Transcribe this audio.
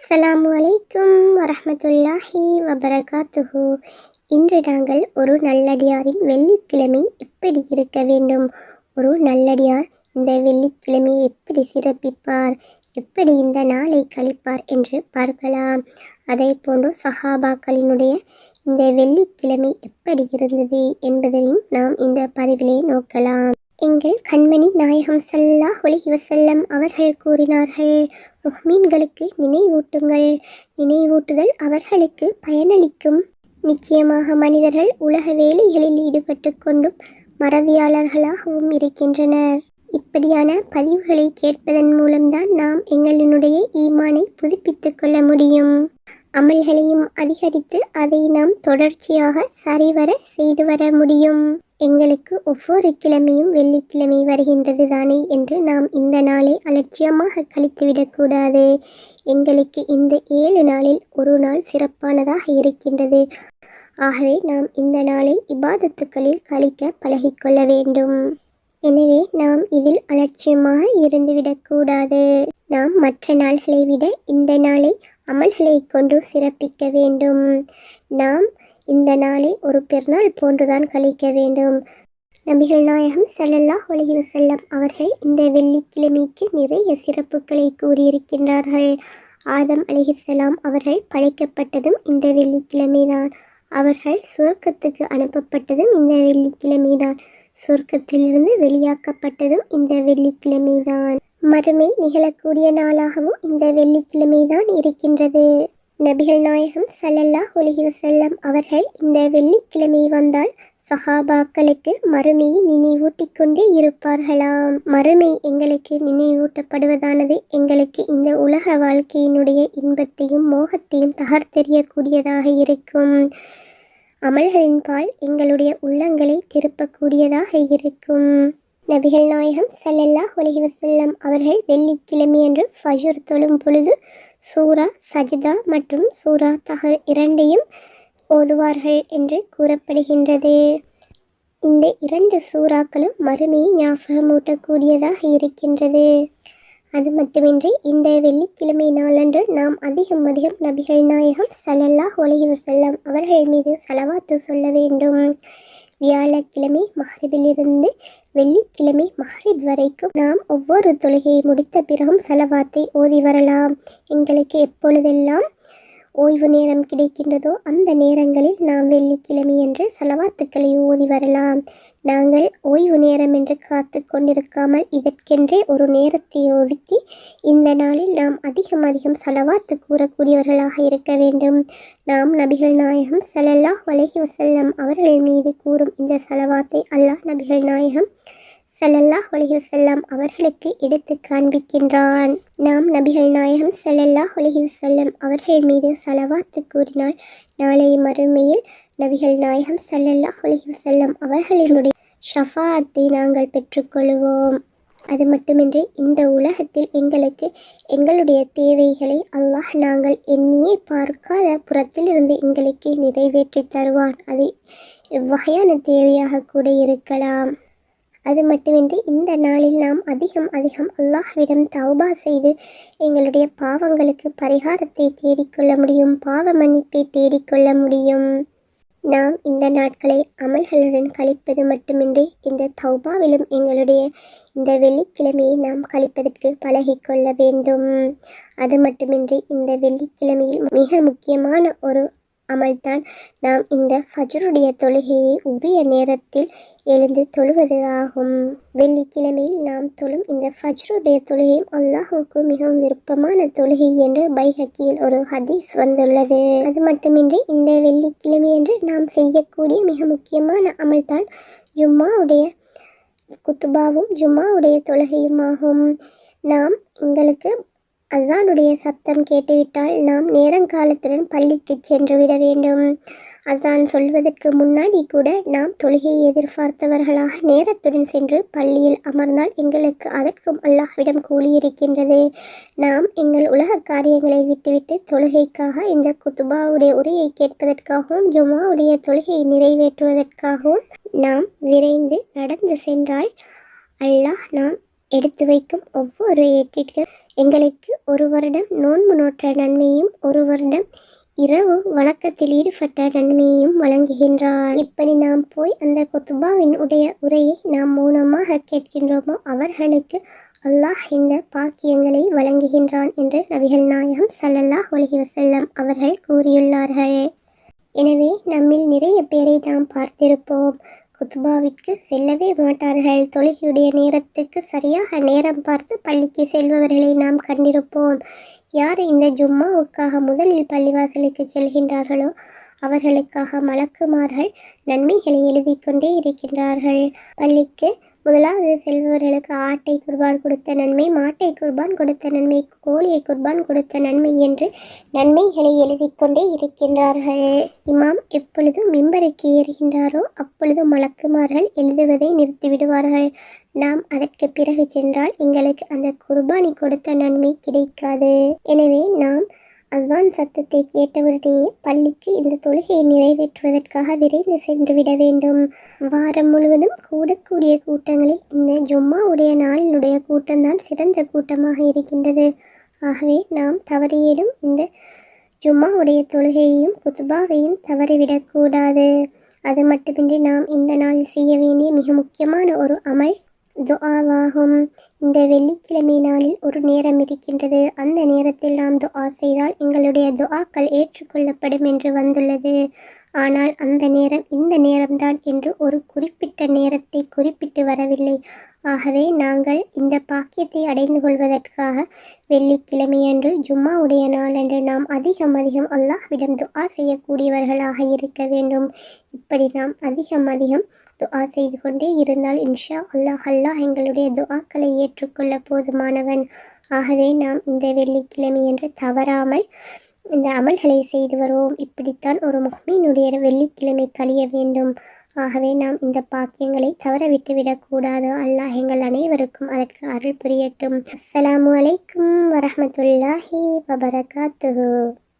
அஸ்லாம் அலைக்கும் வரமத்துல்லாஹி வபரகாத்துஹு. இன்று நாங்கள் ஒரு நல்லடியாரின் வெள்ளிக்கிழமை எப்படி இருக்க வேண்டும்? ஒரு நல்லடியார் இந்த வெள்ளிக்கிழமையை எப்படி சிறப்பிப்பார்? எப்படி இந்த நாளை கழிப்பார் என்று பார்க்கலாம். அதே போன்று சஹாபாக்களினுடைய இந்த வெள்ளிக்கிழமை எப்படி இருந்தது என்பதையும் நாம் இந்த பதிவிலே நோக்கலாம். எங்கள் கண்மணி நாயகம் சல்லா அலைஹி வஸல்லம் அவர்கள் கூறினார்கள் முஹ்மீன்களுக்கு நினைவூட்டுங்கள். நினைவூட்டுதல் அவர்களுக்கு பயனளிக்கும். நிச்சயமாக மனிதர்கள் உலக வேலைகளில் ஈடுபட்டு கொண்டும் மறதியாளர்களாகவும் இருக்கின்றனர். இப்படியான பதிவுகளை கேட்பதன் மூலம்தான் நாம் எங்களினுடைய ஈமானை புதுப்பித்து கொள்ள முடியும். அமல்களையும் அதிகரித்து அதை நாம் தொடர்ச்சியாக சரிவர செய்து வர முடியும். எங்களுக்கு ஒவ்வொரு கிழமையும் வெள்ளிக்கிழமை வருகின்றது தானே என்று நாம் இந்த நாளை அலட்சியமாக கழித்துவிடக்கூடாது. எங்களுக்கு இந்த ஏழு நாளில் ஒரு நாள் சிறப்பானதாக இருக்கின்றது. ஆகவே நாம் இந்த நாளை இபாதத்துக்களில் கழிக்க பழகிக்கொள்ள வேண்டும். எனவே நாம் இதில் அலட்சியமாக இருந்துவிடக்கூடாது. நாம் மற்ற நாள்களை விட இந்த நாளை அமல்களை கொண்டு சிறப்பிக்க வேண்டும். நாம் இந்த நாளை ஒரு பெருநாள் போன்றுதான் கழிக்க வேண்டும். நபிகள் நாயகம் சல்லல்லா அலைஹி வஸல்லம் அவர்கள் இந்த வெள்ளிக்கிழமைக்கு நிறைய சிறப்புகளை கூறியிருக்கின்றார்கள். ஆதம் அலைஹிஸ்ஸலாம் அவர்கள் படைக்கப்பட்டதும் இந்த வெள்ளிக்கிழமைதான். அவர்கள் சுவர்க்கத்துக்கு அனுப்பப்பட்டதும் இந்த வெள்ளிக்கிழமைதான். சொர்க்கத்திலிருந்து வெளியாக்கப்பட்டதும் இந்த வெள்ளிக்கிழமைதான். மறுமை நிகழக்கூடிய நாளாகவும் இந்த வெள்ளிக்கிழமைதான் இருக்கின்றது. நபிகள் நாயகம் சல்லல்லா அலைஹி வசல்லம் அவர்கள் இந்த வெள்ளிக்கிழமை வந்தால் சஹாபாக்களுக்கு மறுமையை நினைவூட்டிக் கொண்டே இருப்பார்களாம். மறுமை எங்களுக்கு நினைவூட்டப்படுவதானது? எங்களுக்கு இந்த உலக வாழ்க்கையினுடைய இன்பத்தையும் மோகத்தையும் தகர்த்தெறியக்கூடியதாக இருக்கும். அமல்களின் பால் எங்களுடைய உள்ளங்களை திருப்பக்கூடியதாக இருக்கும். நபிகள் நாயகம் சல்லல்லா அலைஹி வசல்லம் அவர்கள் வெள்ளிக்கிழமையன்று ஃபஜூர் தொழும் பொழுது சூரா சஜிதா மற்றும் சூரா தஹர் இரண்டையும் ஓதுவார்கள் என்று கூறப்படுகின்றது. இந்த இரண்டு சூறாக்களும் மறுமையை ஞாபகமூட்டக்கூடியதாக இருக்கின்றது. அது மட்டுமின்றி இந்த வெள்ளிக்கிழமை நாளன்று நாம் அதிகம் அதிகம் நபிகள் நாயகம் சலல்லா ஒலகி வசல்லம் அவர்கள் மீது சலவாத்து சொல்ல வேண்டும். வியாழக்கிழமை மஹரிபிலிருந்து வெள்ளிக்கிழமை மஹரிப் வரைக்கும் நாம் ஒவ்வொரு தொழுகையை முடித்த பிறகும் செலவாத்தை ஓதி வரலாம். எங்களுக்கு எப்பொழுதெல்லாம் ஓய்வு நேரம் கிடைக்கின்றதோ அந்த நேரங்களில் நாம் வெள்ளிக்கிழமை என்று செலவாத்துக்களை ஓதி வரலாம். நாங்கள் ஓய்வு நேரம் என்று காத்து கொண்டிருக்காமல் இதற்கென்றே ஒரு நேரத்தை ஒதுக்கி இந்த நாளில் நாம் அதிகம் அதிகம் செலவாத்து கூறக்கூடியவர்களாக இருக்க வேண்டும். நாம் நபிகள் நாயகம் ஸல்லல்லாஹு வலகி வசல்லம் அவர்கள் மீது கூறும் இந்த செலவாத்தை அல்லாஹ் நபிகள் நாயகம் செல்லல்லா அலைஹி வஸல்லம் அவர்களுக்கு எடுத்து காண்பிக்கின்றான். நாம் நபிகள் நாயகம் செல்லல்லா அலைஹி வஸல்லம் அவர்கள் மீது சலவாத்து கூறினால் நாளை மறுமையில் நபிகள் நாயகம் ஸல்லல்லாஹு அலைஹி வஸல்லம் அவர்களினுடைய ஷஃபாத்தை நாங்கள் பெற்றுக்கொள்வோம். அது மட்டுமின்றி இந்த உலகத்தில் எங்களுக்கு எங்களுடைய தேவைகளை அல்லாஹ் நாங்கள் எண்ணியே பார்க்காத புறத்திலிருந்து எங்களுக்கு நிறைவேற்றி தருவான். அது எவ்வகையான தேவையாக கூட இருக்கலாம். அது மட்டுமின்றி இந்த நாளில் நாம் அதிகம் அதிகம் அல்லாஹ்விடம் தௌபா செய்து எங்களுடைய பாவங்களுக்கு பரிகாரத்தை தேடிக்கொள்ள முடியும் பாவ மன்னிப்பை தேடிக்கொள்ள முடியும். நாம் இந்த நாட்களை அமல்களுடன் கழிப்பது மட்டுமின்றி இந்த தௌபாவிலும் எங்களுடைய இந்த வெள்ளிக்கிழமையை நாம் கழிப்பதற்கு பழகிக்கொள்ள வேண்டும். அது மட்டுமின்றி இந்த வெள்ளிக்கிழமையில் மிக முக்கியமான ஒரு அமல்தான். நாம் இந்த ஃபஜ்ருடைய தொழுகையை உரிய நேரத்தில் எழுந்து தொழுவது ஆகும். வெள்ளிக்கிழமையில் நாம் தொழும் இந்த ஃபஜ்ருடைய தொழுகையும் அல்லாஹுக்கு மிகவும் விருப்பமான தொழுகை என்று பைஹக்கியில் ஒரு ஹதீஸ் வந்துள்ளது. அது மட்டுமின்றி இந்த வெள்ளிக்கிழமை என்று நாம் செய்யக்கூடிய மிக முக்கியமான அமல்தான் ஜும்மாவுடைய குத்துபாவும் ஜும்மாவுடைய தொழுகையுமாகும். நாம் எங்களுக்கு அசானுடைய சத்தம் கேட்டுவிட்டால் நாம் நேரங்காலத்துடன் பள்ளிக்கு சென்று விட வேண்டும். அசான் சொல்வதற்கு முன்னாடி கூட நாம் தொழுகையை எதிர்பார்த்தவர்களாக நேரத்துடன் சென்று பள்ளியில் அமர்ந்தால் எங்களுக்கு அதற்கும் அல்லாஹ்விடம் கூலி இருக்கின்றது நாம் எங்கள் உலக காரியங்களை விட்டுவிட்டு தொழுகைக்காக இந்த குத்துபாவுடைய உரையை கேட்பதற்காகவும் ஜுமாவுடைய தொழுகையை நிறைவேற்றுவதற்காகவும் நாம் விரைந்து நடந்து சென்றால் அல்லாஹ் நாம் எடுத்து வைக்கும் ஒவ்வொரு ஏற்றிற்கும் எங்களுக்கு ஒரு வருடம் நோன்பு நோற்ற நன்மையும் ஒரு வருடம் இரவு வணக்கத்தில் ஈடுபட்ட நன்மையையும் வழங்குகின்றார். இப்படி நாம் போய் அந்த கொத்துபாவின் உடைய உரையை நாம் மௌனமாக கேட்கின்றோமோ அவர்களுக்கு அல்லாஹ் இந்த பாக்கியங்களை வழங்குகின்றான் என்று நபிகள் நாயகம் சல்லல்லாஹ் ஒலகி வசல்லம் அவர்கள் கூறியுள்ளார்கள். எனவே நம்மில் நிறைய பேரை நாம் பார்த்திருப்போம். குத்பாவிற்கு செல்லவே மாட்டார்கள். தொழுகையுடைய நேரத்துக்கு சரியாக நேரம் பார்த்து பள்ளிக்கு செல்பவர்களை நாம் கண்டிருப்போம். யார் இந்த ஜும்மாவுக்காக முதலில் பள்ளிவாசலுக்கு செல்கின்றார்களோ அவர்களுக்காக மலக்குமார்கள் நன்மைகளை எழுதி கொண்டே இருக்கின்றார்கள். பள்ளிக்கு முதலாவது செல்பவர்களுக்கு ஆட்டை குர்பான் கொடுத்த நன்மை மாட்டை குர்பான் கொடுத்த நன்மை கோழியை குர்பான் கொடுத்த நன்மை என்று நன்மைகளை எழுதி கொண்டே இருக்கின்றார்கள். இமாம் எப்பொழுது மிம்பருக்கு ஏறுகின்றாரோ அப்பொழுது மலக்குமார்கள் எழுதுவதை நிறுத்திவிடுவார்கள் நாம் அதற்கு பிறகு சென்றால் எங்களுக்கு அந்த குர்பானி கொடுத்த நன்மை கிடைக்காது. எனவே நாம் அதான் சத்தத்தை கேட்டவுடனே பள்ளிக்கு இந்த தொழுகையை நிறைவேற்றுவதற்காக விரைந்து சென்று விட வேண்டும். வாரம் முழுவதும் கூடக்கூடிய கூட்டங்களில் இந்த ஜும்மாவுடைய நாளினுடைய கூட்டம்தான் சிறந்த கூட்டமாக இருக்கின்றது. ஆகவே நாம் தவறியேடும் இந்த ஜும்மாவுடைய தொழுகையையும் குத்துபாவையும் தவறிவிடக்கூடாது. அது மட்டுமின்றி நாம் இந்த நாளில் செய்ய வேண்டிய மிக முக்கியமான ஒரு அமல் துஆவாகும். இந்த வெள்ளிக்கிழமை நாளில் ஒரு நேரம் இருக்கின்றது. அந்த நேரத்தில் நாம் துஆ செய்தால் எங்களுடைய துஆக்கள் ஏற்றுக்கொள்ளப்படும் என்று வந்துள்ளது. ஆனால் அந்த நேரம் இந்த நேரம்தான் என்று ஒரு குறிப்பிட்ட நேரத்தை குறிப்பிட்டு வரவில்லை. ஆகவே நாங்கள் இந்த பாக்கியத்தை அடைந்து கொள்வதற்காக வெள்ளிக்கிழமையன்று ஜும்மாவுடைய நாளன்று நாம் அதிகம் அதிகம் அல்லாஹ்விடம் துஆ செய்யக்கூடியவர்களாக இருக்க வேண்டும். இப்படி நாம் அதிகம் அதிகம் துஆ செய்து கொண்டே இருந்தால் இன்ஷா அல்லாஹ் அல்லாஹ் எங்களுடைய துஆக்களை ஏற்றுக்கொள்ள போதுமானவன். ஆகவே நாம் இந்த வெள்ளிக்கிழமை என்று தவறாமல் இந்த அமல்களை செய்து வருவோம். இப்படித்தான் ஒரு முஹ்மீனுடைய வெள்ளிக்கிழமை கழிய வேண்டும். ஆகவே நாம் இந்த பாக்கியங்களை தவற விட்டுவிடக்கூடாது அல்லாஹ் எங்கள் அனைவருக்கும் அதற்கு அருள் புரியட்டும். அஸ்ஸலாமு அலைக்கும் வரமத்துல்லாஹி வபரகாத்துஹு.